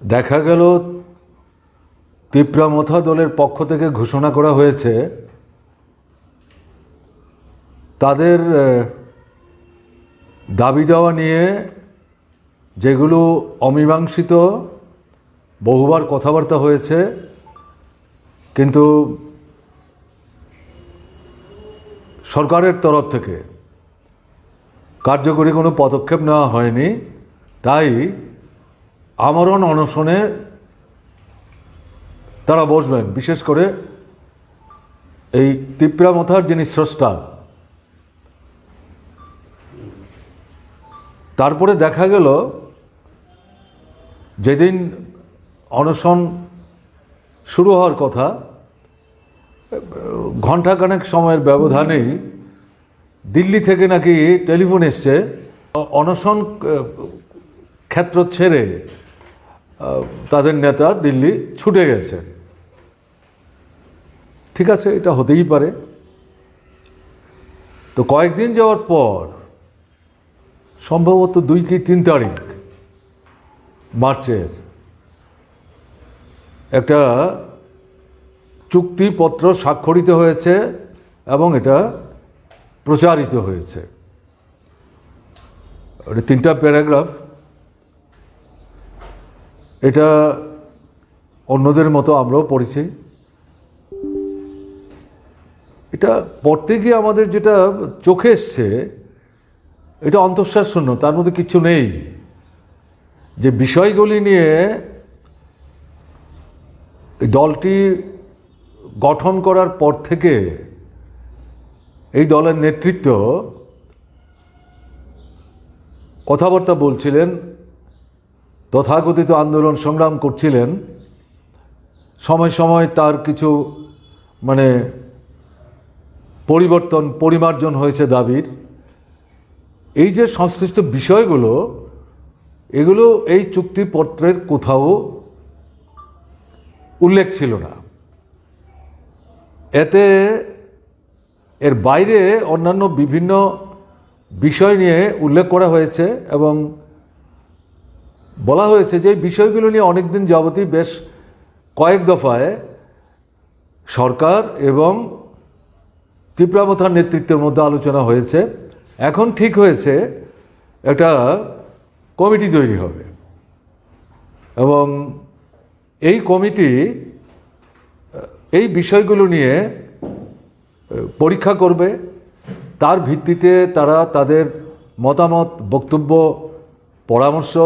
দেখা গেল তিপ্রামথা দলের পক্ষ থেকে ঘোষণা করা হয়েছে, তাদের দাবি দেওয়া নিয়ে যেগুলো অমীমাংসিত, বহুবার কথাবার্তা হয়েছে, কিন্তু সরকারের তরফ থেকে কার্যকরী কোনো পদক্ষেপ নেওয়া হয়নি, তাই আমরণ অনশনে তারা বসবেন, বিশেষ করে এই তিপ্রামথার যিনি স্রষ্টা। তারপরে দেখা গেল যেদিন অনশন শুরু হওয়ার কথা, ঘণ্টাখানেক সময়ের ব্যবধানেই দিল্লি থেকে নাকি টেলিফোন এসছে, অনশন ক্ষেত্র ছেড়ে তাদের নেতা দিল্লি ছুটে গেছেন ঠিক আছে, এটা হতেই পারে। তো কয়েকদিন যাওয়ার পর, সম্ভবত দুই কি তিন তারিখ, মার্চের, একটা চুক্তিপত্র স্বাক্ষরিত হয়েছে এবং এটা প্রচারিত হয়েছে। তিনটা প্যারাগ্রাফ। এটা অন্যদের মতো আমরাও পড়েছি। এটা পড়তে গিয়ে আমাদের যেটা চোখে এসছে, এটা অন্তঃশ্বাস শূন্য, তার মধ্যে কিছু নেই। যে বিষয়গুলি নিয়ে দলটি গঠন করার পর থেকে এই দলের নেতৃত্ব কথাবার্তা বলছিলেন তথাকথিত আন্দোলন সংগ্রাম করছিলেন। সময় সময় তার কিছু মানে পরিবর্তন, পরিমার্জন হয়েছে দাবির। এই যে সংশ্লিষ্ট বিষয়গুলো, এগুলো এই চুক্তিপত্রের কোথাও উল্লেখ ছিল না। এতে এর বাইরে অন্যান্য বিভিন্ন বিষয় নিয়ে উল্লেখ করা হয়েছে এবং বলা হয়েছে যে এই বিষয়গুলো নিয়ে অনেকদিন যাবতই বেশ কয়েক দফায় সরকার এবং তীব্রামথার নেতৃত্বের মধ্যে আলোচনা হয়েছে। এখন ঠিক হয়েছে, একটা কমিটি তৈরি হবে। এবং এই কমিটি, এই বিষয়গুলো নিয়ে, পরীক্ষা করবে। তার ভিত্তিতে তারা তাদের মতামত, বক্তব্য, পরামর্শ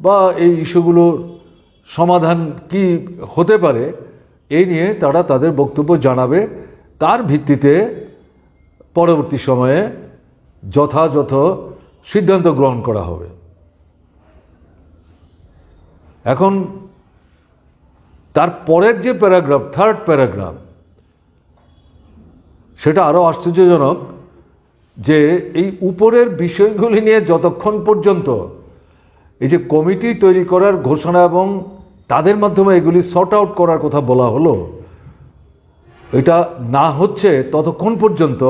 বা এই ইস্যুগুলোর সমাধান কি হতে পারে, এই নিয়ে তারা তাদের বক্তব্য জানাবে। তার ভিত্তিতে পরবর্তী সময়ে যথাযথ সিদ্ধান্ত গ্রহণ করা হবে। এখন তার পরের যে প্যারাগ্রাফ, থার্ড প্যারাগ্রাফ, সেটা আরও আশ্চর্যজনক যে এই উপরের বিষয়গুলি নিয়ে যতক্ষণ পর্যন্ত এই যে কমিটি তৈরি করার ঘোষণা এবং তাদের মাধ্যমে এগুলি সর্ট আউট করার কথা বলা হলো, এটা না হচ্ছে ততক্ষণ পর্যন্ত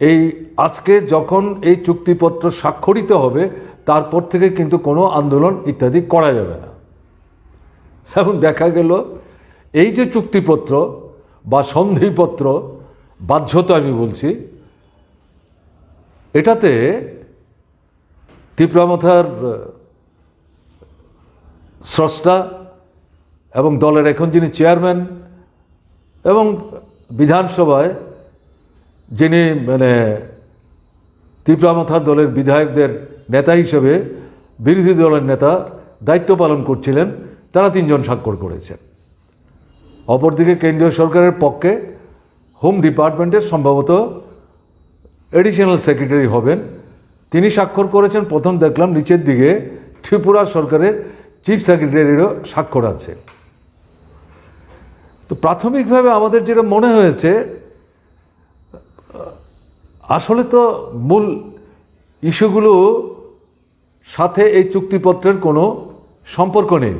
এই আজকে যখন এই চুক্তিপত্র স্বাক্ষরিত হবে, তারপর থেকে কিন্তু কোনো আন্দোলন ইত্যাদি করা যাবে না। এবং দেখা গেল, এই যে চুক্তিপত্র বা সন্ধিপত্র, বাধ্যতা আমি বলছি, এটাতে তীব্রামথার স্রষ্টা এবং দলের এখন যিনি চেয়ারম্যান এবং বিধানসভায় যিনি মানে তীব্রামথার দলের বিধায়কদের নেতা হিসেবে, বিরোধী দলের নেতা দায়িত্ব পালন করছিলেন, তারা তিনজন স্বাক্ষর করেছেন। অপরদিকে কেন্দ্রীয় সরকারের পক্ষে হোম ডিপার্টমেন্টের সম্ভবত এডিশনাল সেক্রেটারি হবেন তিনি স্বাক্ষর করেছেন, প্রথম দেখলাম নিচের দিকে ত্রিপুরা সরকারের চিফ সেক্রেটারিরও স্বাক্ষর আছে। তো প্রাথমিকভাবে আমাদের যেটা মনে হয়েছে, আসলে তো মূল ইস্যুগুলো সাথে এই চুক্তিপত্রের কোনো সম্পর্ক নেই।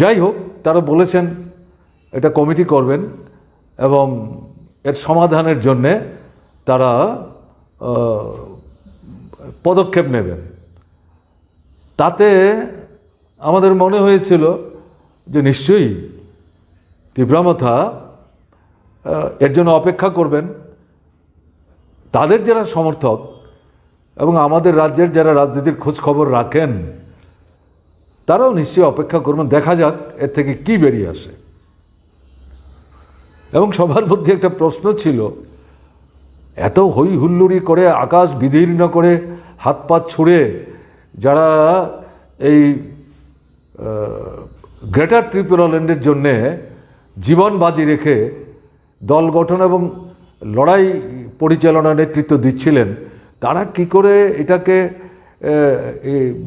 যাই হোক, তারা বলেছেন, এটা কমিটি করবেন এবং এর সমাধানের জন্যে তারা পদক্ষেপ নেবেন। তাতে আমাদের মনে হয়েছিল যে নিশ্চয়ই তীব্রামথা এর জন্য অপেক্ষা করবেন। তাদের যারা সমর্থক এবং আমাদের রাজ্যের যারা রাজনীতির খোঁজ খবর রাখেন, তারাও নিশ্চয়ই অপেক্ষা করবেন। দেখা যাক এর থেকে কি বেরিয়ে আসে। এবং সবার মধ্যে একটা প্রশ্ন ছিল এত হই হুল্লোড়ি করে, আকাশ বিদীর্ণ করে হাত পা ছুঁড়ে যারা এই গ্রেটার ত্রিপুরাল্যান্ডের জন্যে জীবন বাজি রেখে দল গঠন এবং লড়াই পরিচালনা নেতৃত্ব দিচ্ছিলেন, তারা কি করে এটাকে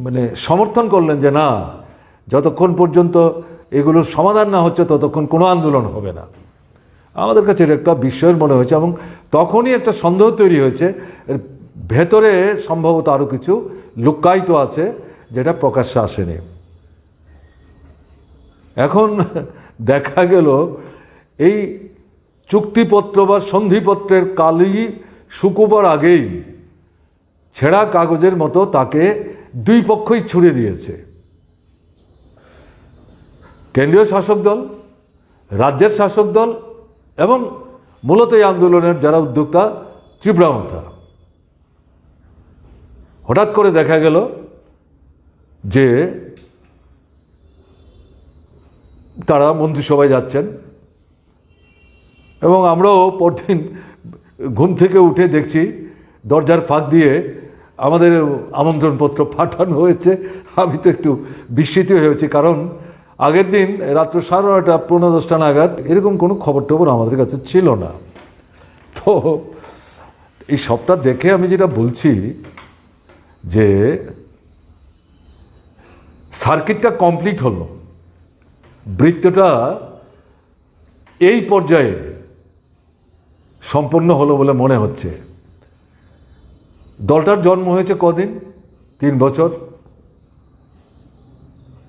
মানে সমর্থন করলেন যে না, যতক্ষণ পর্যন্ত এগুলোর সমাধান না হচ্ছে, ততক্ষণ কোনো আন্দোলন হবে না। আমাদের কাছে একটা বিস্ময়ের মনে হয়েছে এবং তখনই একটা সন্দেহ তৈরি হয়েছে। এর ভেতরে সম্ভবত আরও কিছু লুক্কায়িত আছে যেটা প্রকাশ্যে আসেনি। এখন দেখা গেল এই চুক্তিপত্র বা সন্ধিপত্রের কালি শুকোবার আগেই ছেঁড়া কাগজের মতো তাকে দুই পক্ষই ছুড়ে দিয়েছে। কেন্দ্রীয় শাসক দল, রাজ্যের শাসক দল এবং মূলত এই আন্দোলনের যারা উদ্যোক্তা ত্রিপুরামথা হঠাৎ করে দেখা গেল যে তারা মন্ত্রিসভায় যাচ্ছেন এবং আমরাও পরদিন ঘুম থেকে উঠে দেখছি দরজার ফাঁক দিয়ে আমাদের আমন্ত্রণপত্র পাঠানো হয়েছে। আমি তো একটু বিস্মিত হয়েছি কারণ আগের দিন রাত্র সাড়ে নয়টা পনেরো দশটা নাগাদ এরকম কোনো খবর টবর আমাদের কাছে ছিল না। তো এই সবটা দেখে আমি যেটা বলছি যে সার্কিটটা কমপ্লিট হলো। বৃত্তটা এই পর্যায়ে সম্পন্ন হলো বলে মনে হচ্ছে। দলটার জন্ম হয়েছে কদিন? তিন বছর।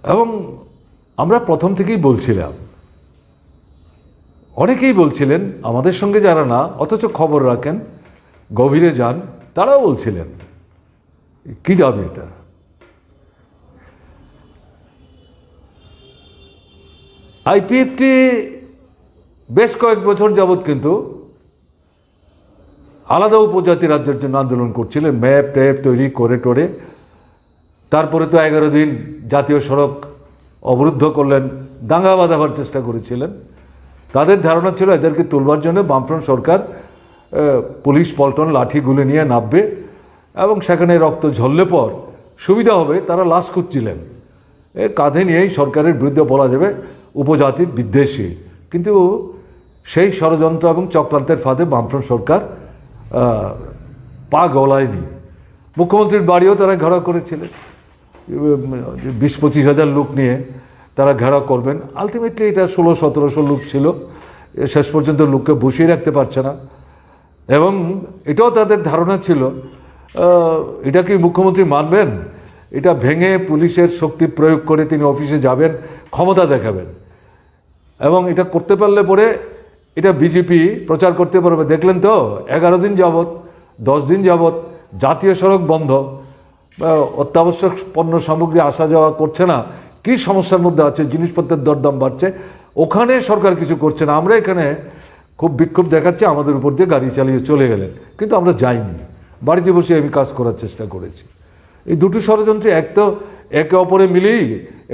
এবং আমরা প্রথম থেকেই বলছিলাম। অনেকেই বলছিলেন, আমাদের সঙ্গে যারা না, অথচ খবর রাখেন, গভীরে যান, তারাও বলছিলেন। কি যাবে এটা? আইপিএফটি বেশ কয়েক বছর যাবৎ কিন্তু আলাদা উপজাতি রাজ্যের জন্য আন্দোলন করছিলেন ম্যাপ, ট্যাপ তৈরি করে টোরে। তারপরে তো এগারো দিন জাতীয় সড়ক অবরুদ্ধ করলেন, দাঙ্গা বাঁধাবার চেষ্টা করেছিলেন। তাদের ধারণা ছিল এদেরকে তুলবার জন্য বামফ্রন্ট সরকার পুলিশ পল্টন লাঠিগুলি নিয়ে নামবে এবং সেখানে রক্ত ঝরলে পর সুবিধা হবে, তারা লাশ খুঁজছিলেন। এ, কাঁধে নিয়েই সরকারের বিরুদ্ধে বলা যাবে উপজাতি বিদ্বেষী। কিন্তু সেই ষড়যন্ত্র এবং চক্রান্তের ফাঁদে বামফ্রন্ট সরকার পা গলায়নি। মুখ্যমন্ত্রীর বাড়িও তারা ঘেরাও করেছিলেন। বিশ পঁচিশ হাজার লোক নিয়ে তারা ঘেরাও করবেন। আলটিমেটলি এটা ষোলো, সতেরোশো লোক ছিল। শেষ পর্যন্ত লোককে বসিয়ে রাখতে পারছে না। এবং এটাও তাদের ধারণা ছিল এটা কি মুখ্যমন্ত্রী মানবেন? এটা ভেঙে পুলিশের শক্তি প্রয়োগ করে তিনি অফিসে যাবেন, ক্ষমতা দেখাবেন। এবং এটা করতে পারলে পরে এটা বিজেপি প্রচার করতে পারবে। দেখলেন তো, এগারো দিন যাবৎ, দশ দিন যাবৎ জাতীয় সড়ক বন্ধ। অত্যাবশ্যক পণ্য সামগ্রী আসা যাওয়া করছে না, কি সমস্যার মধ্যে আছে? জিনিসপত্রের দরদাম বাড়ছে। ওখানে সরকার কিছু করছে না। আমরা এখানে খুব বিক্ষোভ দেখাচ্ছি, আমাদের উপর দিয়ে গাড়ি চালিয়ে চলে গেলেন। কিন্তু আমরা যাইনি। বাড়িতে বসে আমি কাজ করার চেষ্টা করেছি। এই দুটো ষড়যন্ত্রে এক তো একে অপরে মিলেই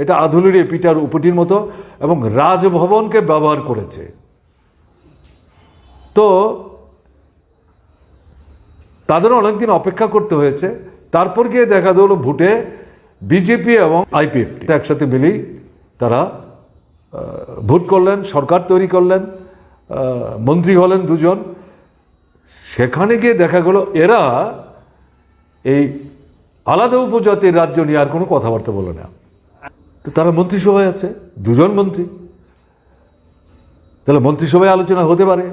এটা আধুলির পিটার উপটির মতো এবং রাজভবনকে ব্যবহার করেছে। তো তাদের অনেকদিন অপেক্ষা করতে হয়েছে। তারপর গিয়ে দেখা গেল ভোটে বিজেপি এবং আইপিএফ একসাথে মিলেই তারা ভোট করলেন, সরকার তৈরি করলেন মন্ত্রী হলেন দুজন। সেখানে গিয়ে দেখা গেল এরা এই আলাদা উপজাতির রাজ্য নিয়ে আর কোনো কথাবার্তা বলে না। তো তারা মন্ত্রিসভায় আছে, দুজন মন্ত্রী। তাহলে মন্ত্রিসভায় আলোচনা হতে পারে।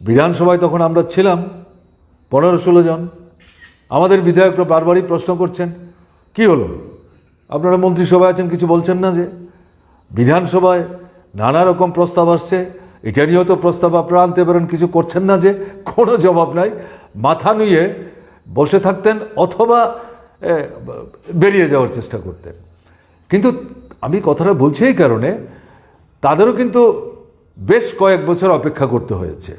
বিধানসভায় তখন আমরা ছিলাম, পনেরো ষোলো জন। আমাদের বিধায়করা বারবারই প্রশ্ন করছেন, কি হলো? আপনারা মন্ত্রিসভায় আছেন, কিছু বলছেন না যে? বিধানসভায় নানা রকম প্রস্তাব আসছে, এটা নিয়েও তো প্রস্তাব, আপনারা আনতে পারেন, কিছু করছেন না যে? কোনো জবাব নাই। মাথা নুয়ে বসে থাকতেন অথবা বেরিয়ে যাওয়ার চেষ্টা করতেন। কিন্তু আমি কথাটা বলছি এই কারণে, তাদেরও কিন্তু বেশ কয়েক বছর অপেক্ষা করতে হয়েছে।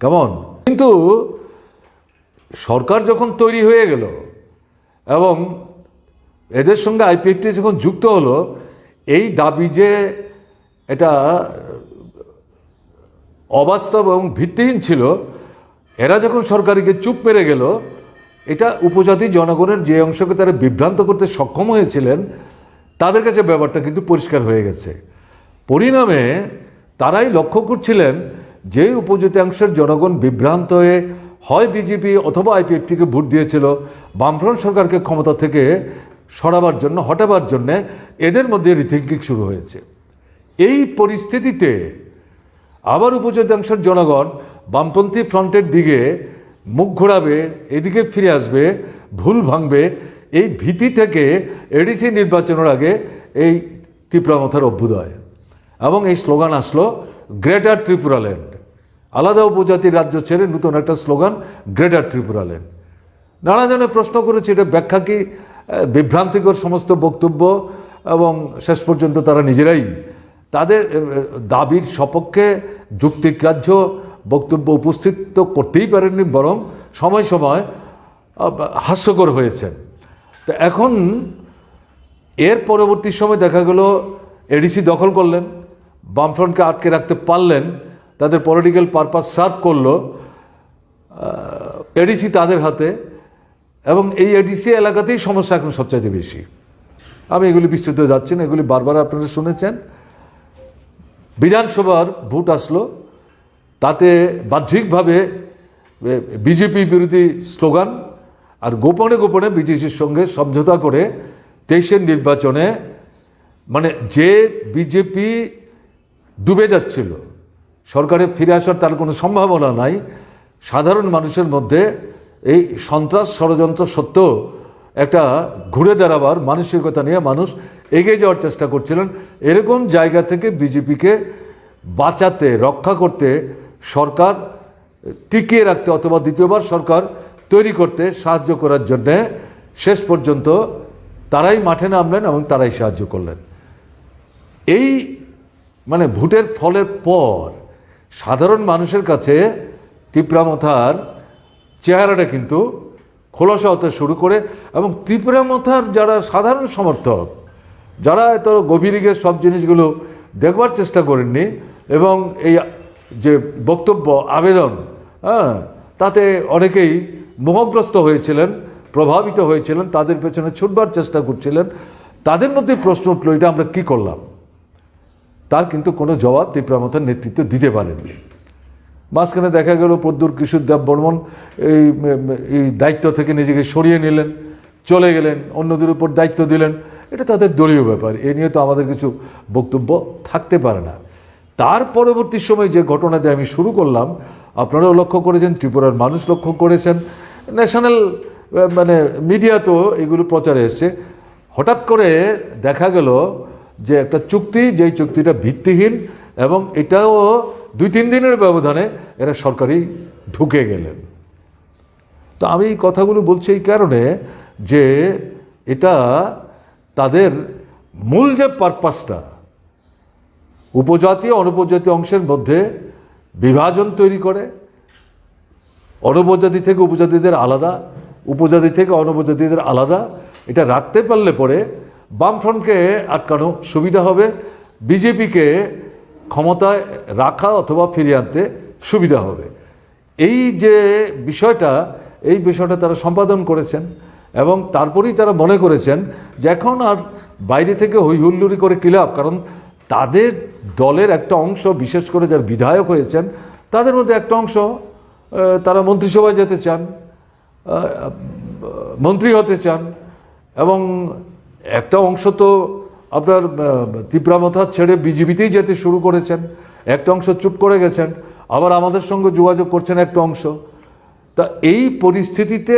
কেমন কিন্তু সরকার যখন তৈরি হয়ে গেল এবং এদের সঙ্গে আইপিএফটি যখন যুক্ত হলো, এই দাবি যে এটা অবাস্তব এবং ভিত্তিহীন ছিল, এরা যখন সরকারিকে চুপ মেরে গেল, এটা উপজাতি জনগণের যে অংশকে তারা বিভ্রান্ত করতে সক্ষম হয়েছিলেন, তাদের কাছে ব্যাপারটা কিন্তু পরিষ্কার হয়ে গেছে। পরিণামে তারাই লক্ষ্য করছিলেন যে উপজাতি অংশের জনগণ বিভ্রান্ত হয়ে হয় বিজেপি অথবা আইপিএফটিকে ভোট দিয়েছিল, বামফ্রন্ট সরকারকে ক্ষমতা থেকে সরাবার জন্য, হটাবার জন্য এদের মধ্যে রিথিঙ্কিং শুরু হয়েছে। এই পরিস্থিতিতে আবার উপজাতাংশের জনগণ বামপন্থী ফ্রন্টের দিকে মুখ ঘোরাবে, এদিকে ফিরে আসবে, ভুল ভাঙবে। এই ভীতি থেকে এডিসি নির্বাচনের আগে এই ত্রিপুরামথার অভ্যুদয়। এবং এই স্লোগান আসলো গ্রেটার ত্রিপুরাল্যান্ড আলাদা উপজাতির রাজ্য ছেড়ে নতুন একটা স্লোগান গ্রেটার ত্রিপুরাল্যান্ড নানাজনে প্রশ্ন করেছে, এটা ব্যাখ্যা কি বিভ্রান্তিকর সমস্ত বক্তব্য এবং শেষ পর্যন্ত তারা নিজেরাই তাদের দাবির সপক্ষে যুক্তিগ্রাহ্য বক্তব্য উপস্থিত তো করতেই পারেননি, বরং সময় সময় হাস্যকর হয়েছেন। তো এখন এর পরবর্তী সময় দেখা গেল, এডিসি দখল করলেন, বামফ্রন্টকে আটকে রাখতে পারলেন তাদের পলিটিক্যাল পারপাস সার্ভ করল এডিসি তাদের হাতে, এবং এই এডিসি এলাকাতেই সমস্যা এখন সবচাইতে বেশি। আমি এগুলি বিস্তৃত যাচ্ছি না, এগুলি বারবার আপনারা শুনেছেন। বিধানসভার ভোট আসলো, তাতে বাহ্যিকভাবে বিজেপি বিরোধী স্লোগান, আর গোপনে গোপনে বিজেপির সঙ্গে সমঝোতা করে তেইশের নির্বাচনে মানে যে বিজেপি ডুবে যাচ্ছিল সরকারে ফিরে আসার তার কোনো সম্ভাবনা নাই। সাধারণ মানুষের মধ্যে এই সন্ত্রাস ষড়যন্ত্র সত্ত্বেও একটা ঘুরে দাঁড়াবার মানসিকতা নিয়ে মানুষ এগিয়ে যাওয়ার চেষ্টা করছিলেন। এরকম জায়গা থেকে বিজেপিকে বাঁচাতে, রক্ষা করতে সরকার টিকিয়ে রাখতে অথবা দ্বিতীয়বার সরকার তৈরি করতে সাহায্য করার জন্যে শেষ পর্যন্ত তারাই মাঠে নামলেন এবং তারাই সাহায্য করলেন। এই মানে ভোটের ফলের পর সাধারণ মানুষের কাছে ত্রিপুরামথার চেহারাটা কিন্তু খোলাসা হতে শুরু করে এবং ত্রিপুরামথার যারা সাধারণ সমর্থক, যারা এত গভীরে গিয়ে সব জিনিসগুলো দেখবার চেষ্টা করেননি এবং এই যে বক্তব্য, আবেদন হ্যাঁ তাতে অনেকেই মোহগ্রস্ত হয়েছিলেন, প্রভাবিত হয়েছিলেন, তাদের পেছনে ছুটবার চেষ্টা করছিলেন। তাদের মধ্যে প্রশ্ন উঠল, এটা আমরা কী করলাম? তার কিন্তু কোনো জবাব তীব্রামথার নেতৃত্ব দিতে পারেননি। মাঝখানে দেখা গেল প্রদ্যুর কিশোর দেব বর্মন এই এই দায়িত্ব থেকে নিজেকে সরিয়ে নিলেন, চলে গেলেন, অন্যদের উপর দায়িত্ব দিলেন। এটা তাদের দলীয় ব্যাপার, এ নিয়ে তো আমাদের কিছু বক্তব্য থাকতে পারে না। তার পরবর্তী সময় যে ঘটনা দিয়ে আমি শুরু করলাম, আপনারাও লক্ষ্য করেছেন, ত্রিপুরার মানুষ লক্ষ্য করেছেন। ন্যাশনাল মানে মিডিয়া তো এগুলো প্রচারে এসছে। হঠাৎ করে দেখা গেল যে একটা চুক্তি, যেই চুক্তিটা ভিত্তিহীন এবং এটাও দুই তিন দিনের ব্যবধানে এরা সরকারি ঢুকে গেলেন। তো আমি এই কথাগুলো বলছি এই কারণে যে এটা তাদের মূল যে পারপাসটা উপজাতি অনুপজাতি অংশের মধ্যে বিভাজন তৈরি করে, অনুপজাতি থেকে উপজাতিদের আলাদা, উপজাতি থেকে অনুপজাতিদের আলাদা, এটা রাখতে পারলে পরে বামফ্রন্টকে আটকানো সুবিধা হবে, বিজেপিকে ক্ষমতায় রাখা অথবা ফিরিয়ে আনতে সুবিধা হবে। এই যে বিষয়টা, এই বিষয়টা তারা সম্পাদন করেছেন এবং তারপরেই তারা মনে করেছেন যে এখন আর বাইরে থেকে হই হুল্লুরি করে কিলাপ কারণ তাদের দলের একটা অংশ, বিশেষ করে যারা বিধায়ক হয়েছেন, তাদের মধ্যে একটা অংশ তারা মন্ত্রিসভায় যেতে চান মন্ত্রী হতে চান এবং একটা অংশ তো আপনার তীব্রামথা ছেড়ে বিজেপিতেই যেতে শুরু করেছেন, একটা অংশ চুপ করে গেছেন, আবার আমাদের সঙ্গে যোগাযোগ করছেন একটা অংশ। তা এই পরিস্থিতিতে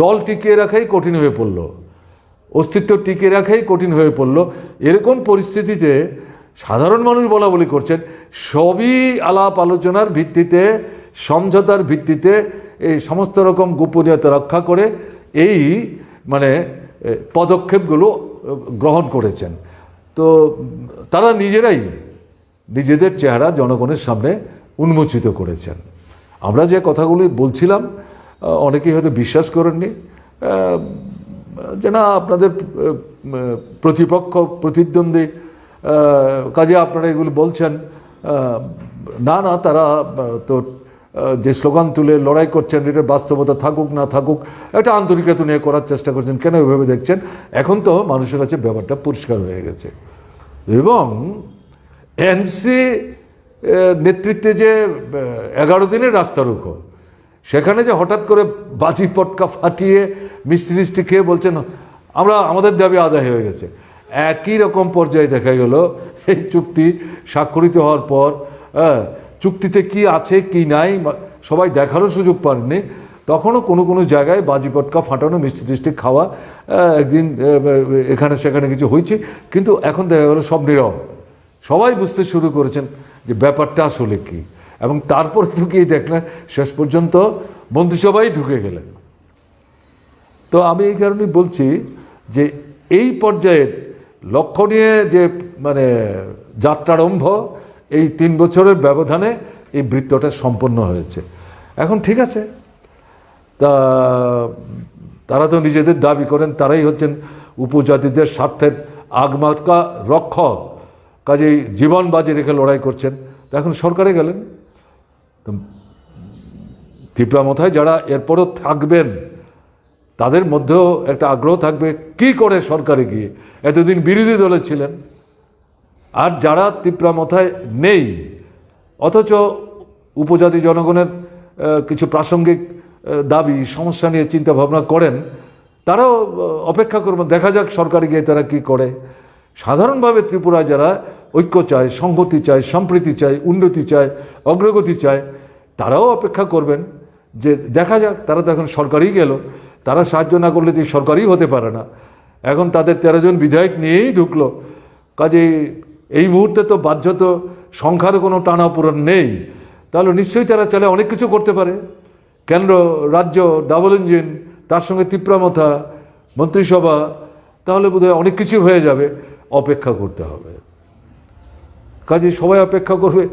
দল টিকিয়ে রাখাই কঠিন হয়ে পড়ল, অস্তিত্ব টিকিয়ে রাখাই কঠিন হয়ে পড়ল। এরকম পরিস্থিতিতে সাধারণ মানুষ বলা বলি করছেন, সবই আলাপ আলোচনার ভিত্তিতে, সমঝোতার ভিত্তিতে, এই সমস্ত রকম গোপনীয়তা রক্ষা করে এই মানে পদক্ষেপগুলো গ্রহণ করেছেন। তো তারা নিজেরাই নিজেদের চেহারা জনগণের সামনে উন্মোচিত করেছেন। আমরা যে কথাগুলি বলছিলাম অনেকেই হয়তো বিশ্বাস করেননি। যে না, আপনাদের প্রতিপক্ষ, প্রতিদ্বন্দ্বী কাজে আপনারা এগুলো বলছেন না না, তারা তো যে স্লোগান তুলে লড়াই করছেন এটা বাস্তবতা থাকুক না থাকুক একটা আন্তরিকতা নিয়ে করার চেষ্টা করছেন কেন এভাবে দেখছেন? এখন তো মানুষের কাছে ব্যাপারটা পরিষ্কার হয়ে গেছে। এবং এনসি নেতৃত্বে যে এগারো দিনের রাস্তা রুখো সেখানে যে হঠাৎ করে বাজি পটকা ফাটিয়ে মিষ্টি মিষ্টি খেয়ে বলছেন আমরা আমাদের দাবি আদায় হয়ে গেছে। একই রকম পর্যায়ে দেখা গেল এই চুক্তি স্বাক্ষরিত হওয়ার পর হ্যাঁ, চুক্তিতে কি আছে, কি নাই সবাই দেখারও সুযোগ পাননি। তখনও কোনো কোনো জায়গায় বাজি পটকা ফাটানো, মিষ্টি টিষ্টি খাওয়া একদিন এখানে সেখানে কিছু হয়েছে। কিন্তু এখন দেখা গেল সব নীরব। সবাই বুঝতে শুরু করেছেন যে ব্যাপারটা আসলে কি। এবং তারপর তো গিয়ে দেখলেন, শেষ পর্যন্ত মন্ত্রিসভায় ঢুকে গেলেন। তো আমি এই কারণেই বলছি যে এই পর্যায়ের লক্ষ্য নিয়ে যে মানে যাত্রারম্ভ এই তিন বছরের ব্যবধানে এই বৃত্তটা সম্পন্ন হয়েছে। এখন ঠিক আছে। তা, তারা তো নিজেদের দাবি করেন, তারাই হচ্ছেন উপজাতিদের স্বার্থের আগমাকা রক্ষক। কাজেই জীবন বাজি রেখে লড়াই করছেন। তো এখন সরকারে গেলেন। তীব্রামথায় যারা এরপরও থাকবেন, তাদের মধ্যেও একটা আগ্রহ থাকবে, কি করে সরকারে গিয়ে? এতদিন বিরোধী দলে ছিলেন। আর যারা তিপ্রামথায় নেই, অথচ উপজাতি জনগণের কিছু প্রাসঙ্গিক দাবি, সমস্যা নিয়ে চিন্তা ভাবনা করেন, তারাও অপেক্ষা করবেন, দেখা যাক সরকারে গিয়ে তারা কি করে। সাধারণভাবে ত্রিপুরায় যারা ঐক্য চায়, সংহতি চায়, সম্প্রীতি চায়, উন্নতি চায়, অগ্রগতি চায়, তারাও অপেক্ষা করবেন যে দেখা যাক, তারা তো এখন সরকারই গেল, তারা সাহায্য না করলে তো সরকারই হতে পারে না। এখন তাদের তেরো জন বিধায়ক নিয়েই ঢুকলো। কাজে এই মুহূর্তে তো বাহ্য তো সংখ্যারও কোনো টানাপোড়ন নেই। তাহলে নিশ্চয়ই তারা চাইলে অনেক কিছু করতে পারে। কেন্দ্র, রাজ্য ডাবল ইঞ্জিন তার সঙ্গে তীব্রামথা মন্ত্রিসভা, তাহলে বোধহয় অনেক কিছু হয়ে যাবে। অপেক্ষা করতে হবে। কাজে সবাই অপেক্ষা করবে।